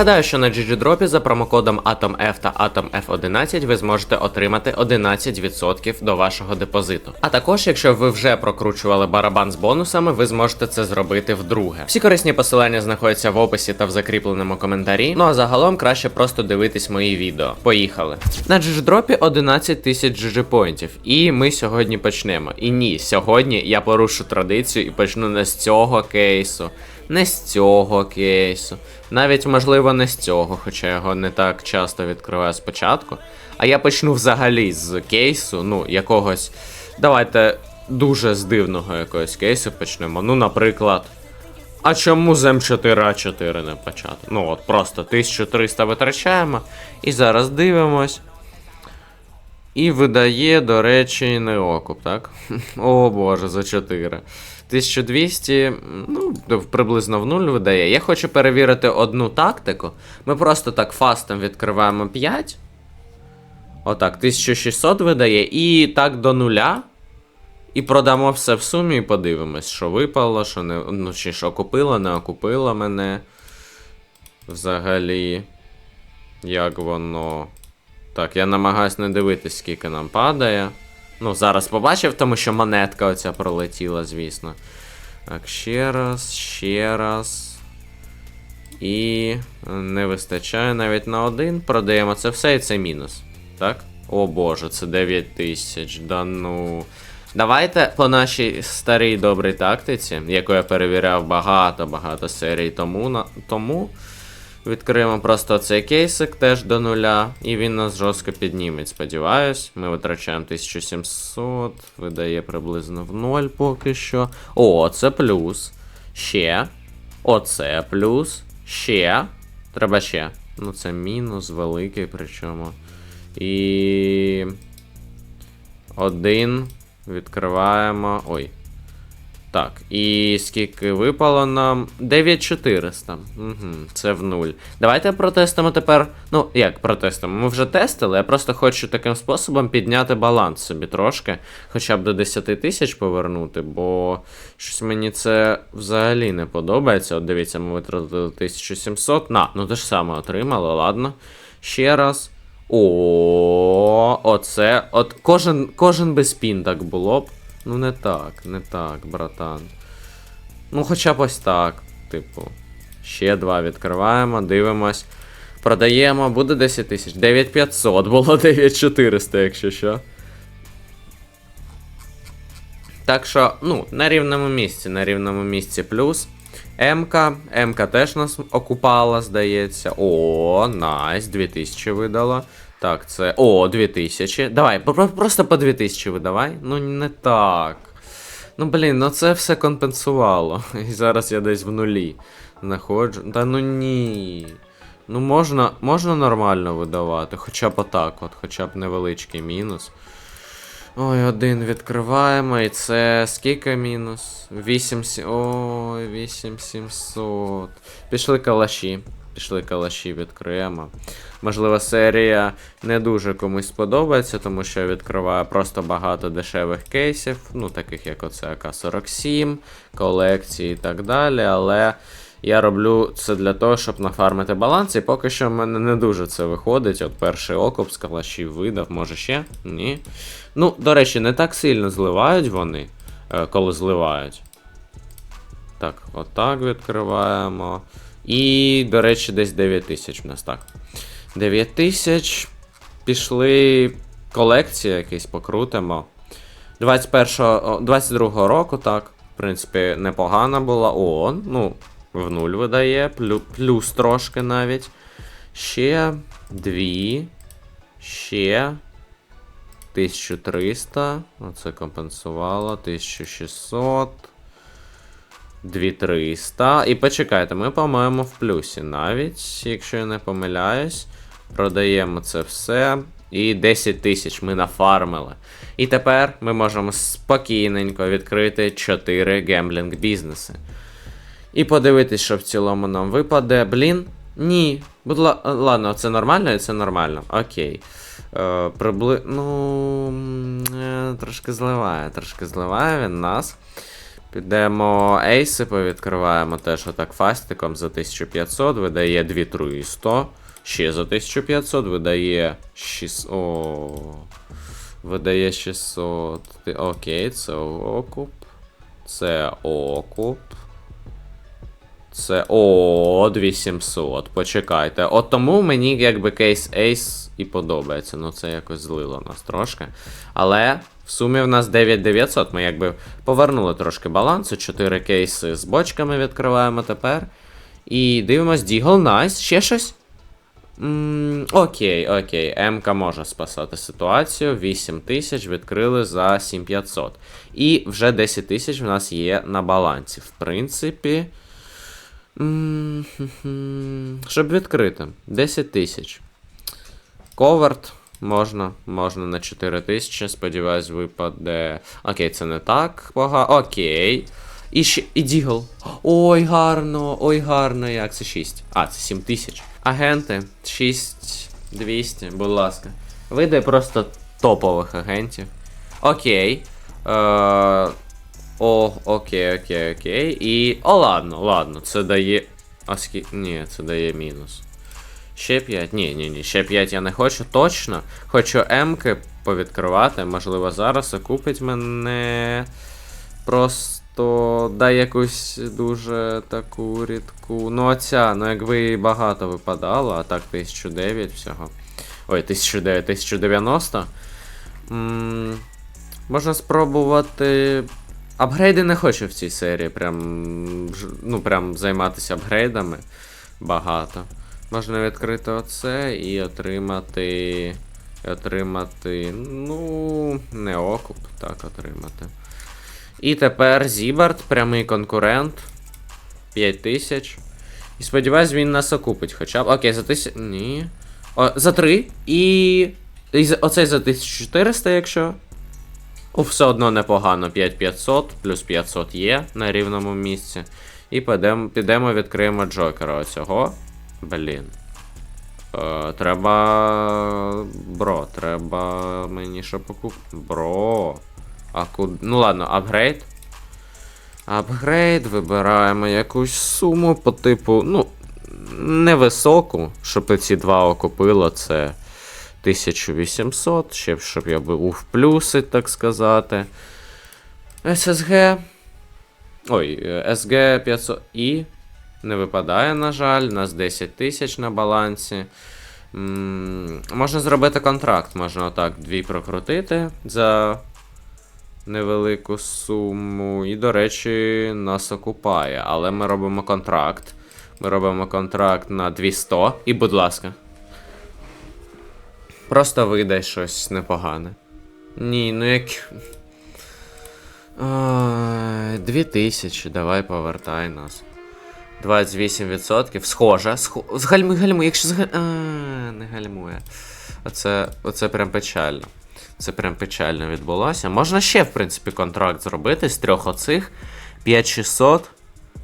Нагадаю, що на GGDrop за промокодом AtomF та AtomF11 ви зможете отримати 11% до вашого депозиту. А також, якщо ви вже прокручували барабан з бонусами, ви зможете це зробити вдруге. Всі корисні посилання знаходяться в описі та в закріпленому коментарі. Ну а загалом краще просто дивитись мої відео. Поїхали. На GGDrop 11 тисяч GG поінтів, і ми сьогодні почнемо. І ні, сьогодні я порушу традицію і почну не з цього кейсу не з цього кейсу, навіть можливо не з цього, хоча його не так часто відкриваю спочатку. А я почну взагалі з кейсу, ну, якогось. Давайте дуже з дивного якогось кейсу почнемо. Ну, наприклад. А чому з М4А4 не почати? Ну от просто 1300 витрачаємо. І зараз дивимось. І видає, до речі, не окуп, так? О боже, за 4. 1200, ну, приблизно в нуль видає. Я хочу перевірити одну тактику. Ми просто так фастом відкриваємо 5. Отак, 1600 видає. І так до нуля. І продамо все в сумі і подивимось, що випало, що не. Ну, чи що купило, не окупило мене. Взагалі. Як воно. Так, я намагаюсь не дивитись, скільки нам падає. Ну, зараз побачив, тому що монетка оця пролетіла, звісно. Так, ще раз, ще раз. І не вистачає навіть на один. Продаємо це все і це мінус. Так? О боже, це 9 тисяч. Да ну. Давайте по нашій старій добрій тактиці, яку я перевіряв багато-багато серій тому. тому. Відкриємо просто цей кейсик теж до нуля, і він нас жорстко підніметь. Сподіваюсь, ми витрачаємо 1700, видає приблизно в ноль поки що. О, це плюс. Ще. Оце плюс. Ще. Треба ще. Ну, це мінус великий, причому. І. Один. Відкриваємо. Ой. Так, і скільки випало нам? 9400. Угу, це в нуль. Давайте протестимо тепер. Ну, як протестимо? Ми вже тестили, я просто хочу таким способом підняти баланс собі трошки. Хоча б до 10 тисяч повернути, бо щось мені це взагалі не подобається. От дивіться, ми витратили 1700. На, ну те ж саме отримали, ладно. Ще раз. О, оце. От кожен, кожен без пін так було б. Ну не так, не так, братан. Ну, хоча б ось так. Типу. Ще два відкриваємо, дивимось. Продаємо, буде 10 тисяч. 9500, було 9400, якщо що. Так що, ну, на рівному місці, на рівному місці плюс. МК. МК теж нас окупала, здається. О, найс, 2000 видало. Так, це. О, 2000. Давай, просто по 2000 видавай. Ну, не так. Ну, блін, ну це все компенсувало. І зараз я десь в нулі знаходжу. Та ну ні. Ну можна, можна нормально видавати, хоча б отак, от, хоча б невеличкий мінус. Ой, один відкриваємо, і це скільки мінус? 8. сі- Ой, 8700. Пішли калаші. Пішли калаші, відкриємо. Можливо, серія не дуже комусь сподобається, тому що я відкриваю просто багато дешевих кейсів, ну, таких як оце АК-47, колекції і так далі. Але я роблю це для того, щоб нафармити баланс, і поки що в мене не дуже це виходить. От перший окоп з калашів видав, може ще? Ні. Ну, до речі, не так сильно зливають вони, е, коли зливають. Так, отак відкриваємо. І, до речі, десь 9 тисяч в нас так. 9 тисяч. Пішли колекції якісь покрутимо. 21-го, 22-го року, так. В принципі, непогана була. О, ну, в нуль видає, плю, плюс трошки навіть. Ще дві. Ще. 1300. Оце компенсувало. 1600. 2300. І почекайте, ми, по-моєму, в плюсі навіть, якщо я не помиляюсь. Продаємо це все. І 10 тисяч ми нафармили. І тепер ми можемо спокійненько відкрити 4 гемблінг бізнеси. І подивитись, що в цілому нам випаде. Блін. Ні. Будь ла... Ладно, це нормально і це нормально. Окей. Е, прибли... Ну. е, Трошки зливає, трошки зливає він нас. Підемо ейси, повідкриваємо теж отак фастиком за 1500, видає 2 труї 100. Ще за 1500, видає 600. О, видає 600. Окей, це окуп. Це окуп. Це. О, 2700. Почекайте. От тому мені якби кейс Ace і подобається. Ну це якось злило нас трошки. Але в сумі в нас 9900. Ми якби повернули трошки балансу. 4 кейси з бочками відкриваємо тепер. І дивимось, Дігл, найс. Ще щось? М, окей, окей. МК може спасати ситуацію. 8 тисяч відкрили за 7500. І вже 10 тисяч в нас є на балансі. В принципі. м, Щоб відкрити. 10 тисяч. Коверт можна, можна на 4 тисячі. Сподіваюсь, випаде. Окей, це не так погано. Окей. І ще і Дігл. Ой, гарно, ой, гарно, як це 6. А, це 7 тисяч. Агенти 6200, будь ласка. Видай просто топових агентів. Окей. Е, о, окей, окей, окей. І. О, ладно, ладно, це дає. А. Ні, це дає мінус. Ще 5? Ні, ні, ні, ще 5 я не хочу точно. Хочу М-ки повідкривати. Можливо, зараз окупить мене. Просто дай якусь дуже таку рідку. Ну, оця, ну якби багато випадало, а так 1009 всього. Ой, 1009, 1090. м можна спробувати. Апгрейди не хочу в цій серії. Прям. Ну, прям займатися апгрейдами багато. Можна відкрити оце і отримати. Отримати. Ну. Не окуп, так отримати. І тепер Зібард, прямий конкурент. 5000. І сподіваюсь, він нас окупить хоча б. Окей, за 1000. Ні. О, за 3. І. і оцей за 1400, якщо. О, все одно непогано. 5500, плюс 500 є на рівному місці. І підемо, підемо відкриємо Джокера оцього. Блін. Е, треба. Бро, треба мені що покуп. Бро. А куди. Ну ладно, апгрейд. Апгрейд, вибираємо якусь суму по типу, ну, невисоку, щоб ці два окупило, це 1800, ще щоб я був в плюси, так сказати. SSG. Ой, е, SG 500 і не випадає, на жаль, у нас 10 тисяч на балансі. М, можна зробити контракт, можна отак дві прокрутити за невелику суму. І, до речі, нас окупає. Але ми робимо контракт. Ми робимо контракт на 200. І, будь ласка. Просто видай щось непогане. Ні, ну як. Ай, 2000, давай повертай нас. 28%. Схоже. Схо... Згальмуй, гальмуй, якщо згаль... А, не гальмує. Оце, оце прям печально. Це прям печально відбулося. Можна ще, в принципі, контракт зробити з трьох оцих. 5600.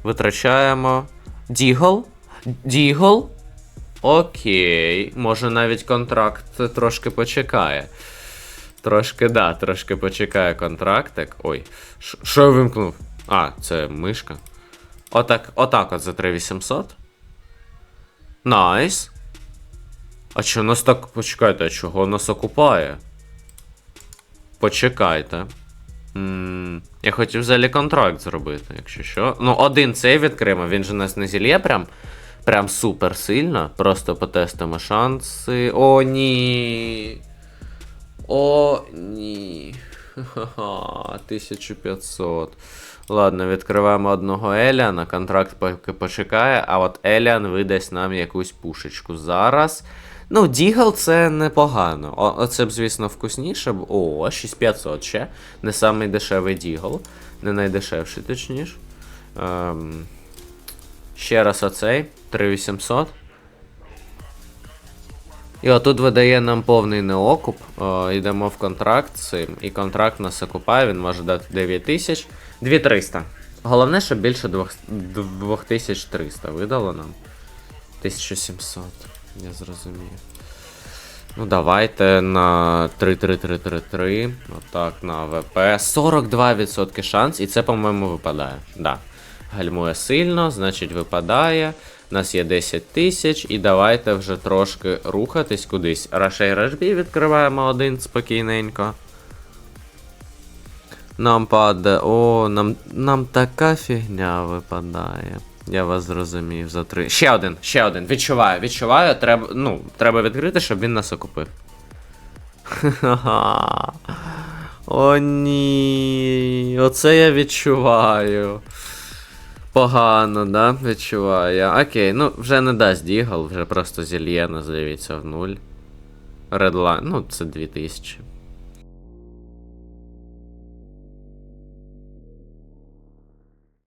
Витрачаємо. Дігл. Дігл. Окей. Може навіть контракт трошки почекає. Трошки, да, трошки почекає контрактик. Ой. Що я вимкнув? А, це мишка. Отак, отак от за 3800. Найс. А чого нас так. Почекайте, а чого нас окупає? Почекайте. м я хотів взагалі контракт зробити, якщо що. Ну, один цей відкриємо, він же нас не зільє прям. Прям супер сильно. Просто потестимо шанси. О, ні. О, ні. Ха-ха, 1500. Ладно, відкриваємо одного Еліана, контракт поки почекає, а от Еліан видасть нам якусь пушечку зараз. Ну, Дігл це непогано. Оце б, звісно, вкусніше. О, 6500 ще. Не самий дешевий Дігл. Не найдешевший, точніше. Ем... Ще раз оцей. 3800. І отут видає нам повний неокуп. О, йдемо в контракт з цим. І контракт нас окупає, він може дати 9000. 2300. Головне, щоб більше 2300 видало нам. 1700. Я зрозумів. Ну, давайте на 3-3-3-3-3. Отак, на АВП. 42% шанс, і це, по-моєму, випадає. Да. Гальмує сильно, значить випадає. У нас є 10 тисяч, і давайте вже трошки рухатись кудись. Рашей Рашбі відкриваємо один спокійненько. Нам падає. О, нам, нам така фігня випадає. Я вас зрозумів за три. Ще один, ще один. Відчуваю, відчуваю. Треба, ну, треба відкрити, щоб він нас окупив. О, ні. Оце я відчуваю. Погано, да? Відчуваю. Окей, ну вже не дасть Дігл, вже просто зільє нас, дивіться, в нуль. Редлайн, ну це 2000.